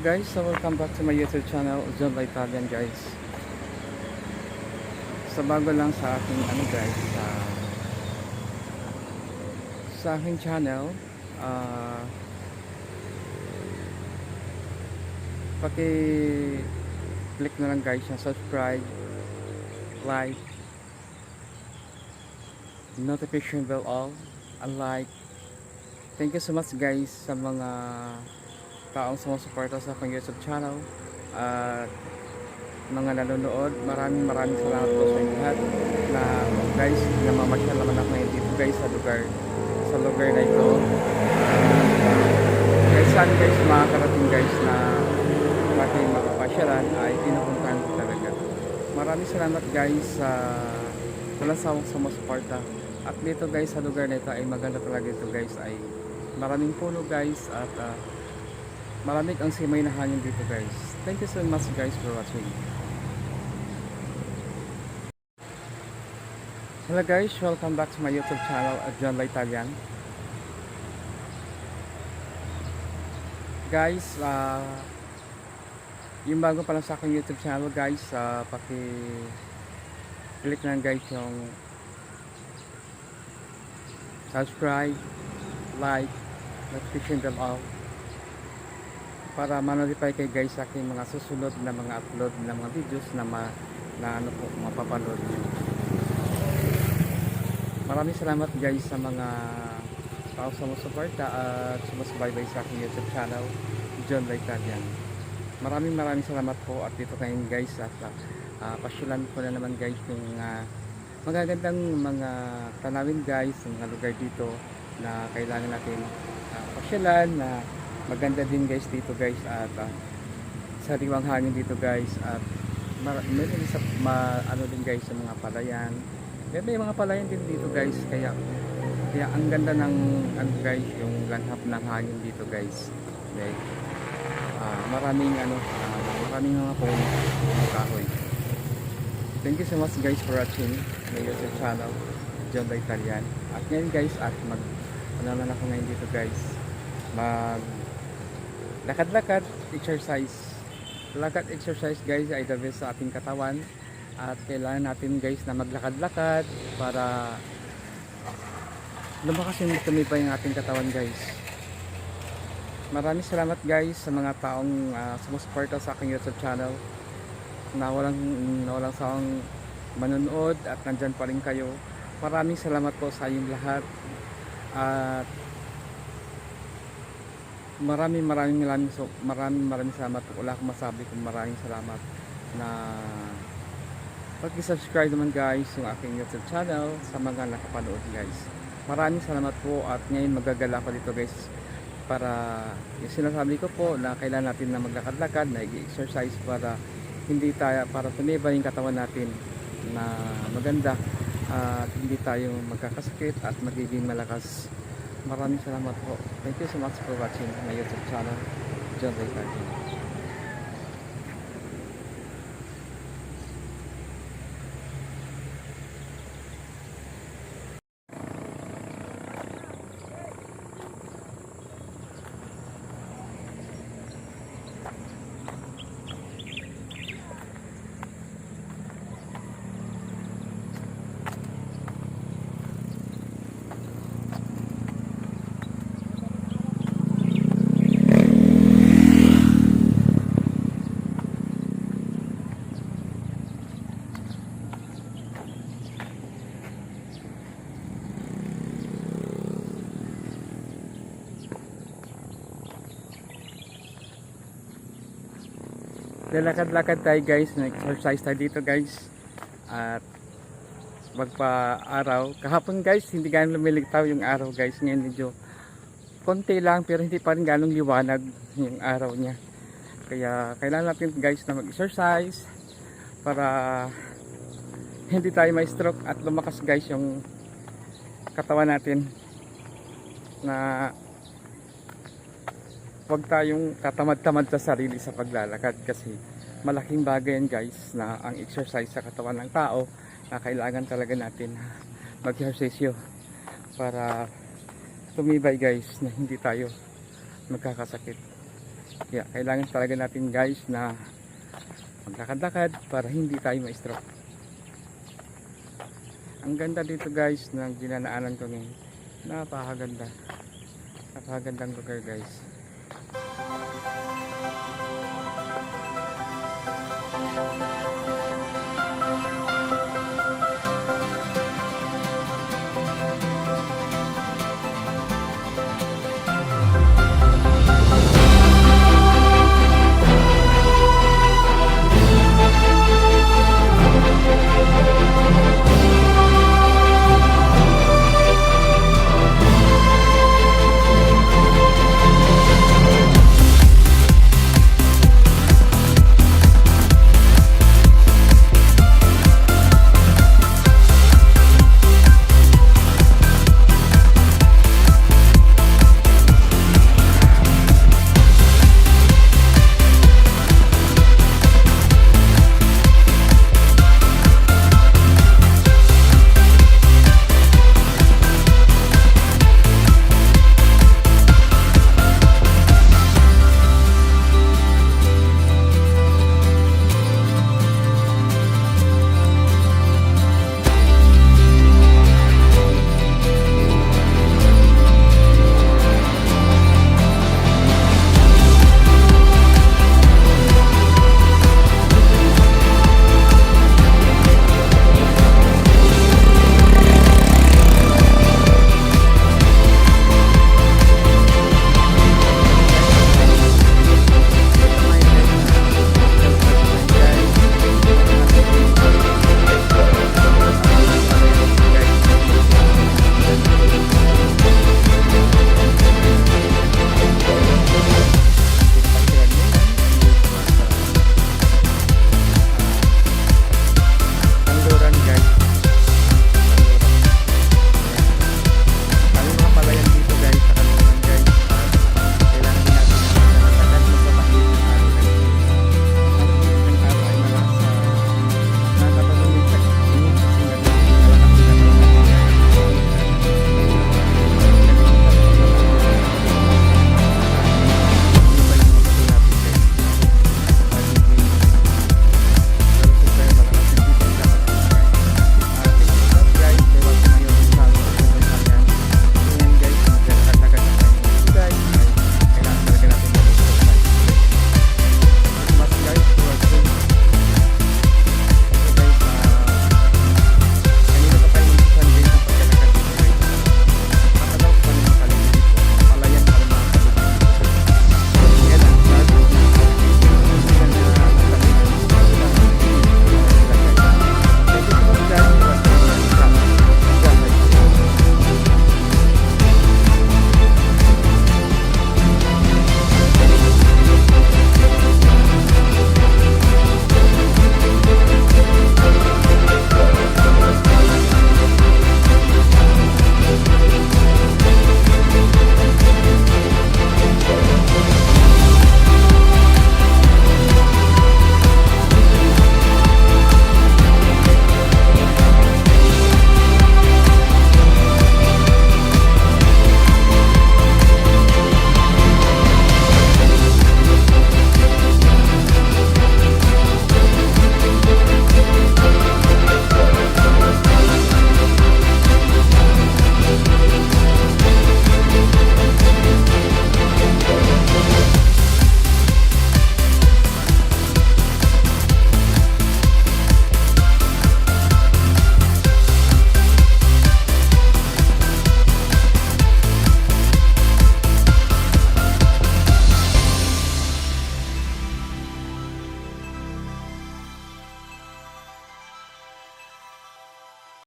guys, so welcome back to my YouTube channel, John by Italian guys. Sa bago lang sa aking ano guys, sa sa aking channel, ah paki click na lang guys yung subscribe, like, notification bell all, and like. Thank you so much guys sa mga taong sumusuporta sa aking YouTube channel at mga nanonood. Maraming maraming salamat po sa lahat na guys, namamasyal naman ako ngayon dito guys sa lugar sa lugar na ito. Guys, saan guys makakarating guys na aking mapapasyalan ay pinupuntahan ko talaga. Maraming salamat guys sa walang sawang sumusuporta. At dito guys sa lugar na ito ay maganda talaga ito guys ay maraming puno guys at ah, malamig ang simay na hangin dito guys. Thank you so much guys for watching. Hello guys, welcome back to my YouTube channel at John La Italian. Guys, ah yung bago pa lang sa aking YouTube channel guys, ah paki click lang guys yung subscribe, like, notification bell all para ma-notify kay guys sa aking mga susunod na mga upload na mga videos na ma, na ano po mapapanood niyo. Maraming salamat guys sa mga tao sumusuporta at sumusubaybay sa aking YouTube channel John La Italian. Maraming maraming salamat po at dito kayo guys at uh, pasyalan ko na naman guys yung uh, magagandang mga tanawin guys sa mga lugar dito na kailangan natin uh, pasyalan na maganda din guys dito guys at uh, sariwang hangin dito guys at meron sa ma- ano din guys sa mga palayan. May, may mga palayan din dito guys kaya kaya ang ganda ng ano guys yung langhap ng hangin dito guys. Okay. Ah, maraming ano ah, maraming mga mga kahoy. Thank you so much guys for watching my YouTube channel John Italian. At ngayon guys at mag ano naman ako ngayon dito guys. Mag lakad-lakad exercise. Lakad exercise guys ay the best sa ating katawan. At kailangan natin guys na maglakad-lakad para lumakas yung tumibay yung ating katawan guys. Maraming salamat guys sa mga taong uh, sumusuporta sa aking YouTube channel. Na walang, na walang sawang manonood at nandyan pa rin kayo. Maraming salamat po sa inyong lahat. At maraming maraming maraming so, maraming maraming salamat po. Wala akong masabi kung maraming salamat na pag-subscribe naman guys yung aking YouTube channel sa mga nakapanood guys. Maraming salamat po at ngayon magagala ko dito guys para yung sinasabi ko po na kailangan natin na maglakad-lakad na exercise para hindi tayo para tumibay yung katawan natin na maganda at hindi tayo magkakasakit at magiging malakas maraming salamat po. Thank you so much for watching my youtube channel John Ray Cardi lalakad-lakad tayo guys. Nag-exercise tayo dito guys. At magpa-araw. Kahapon guys hindi ganong lumilitaw yung araw guys. Ngayon medyo konti lang pero hindi pa rin ganong liwanag yung araw niya. Kaya kailangan natin guys na mag-exercise para hindi tayo may stroke at lumakas guys yung katawan natin na huwag tayong tatamad-tamad sa sarili sa paglalakad kasi malaking bagay yan guys na ang exercise sa katawan ng tao na kailangan talaga natin mag-ehersisyo para tumibay guys na hindi tayo magkakasakit Kaya kailangan talaga natin guys na magkakadakad para hindi tayo ma-stroke. Ang ganda dito guys ng ginanaanan ko ngayon. Napakaganda. Napakagandang lugar guys.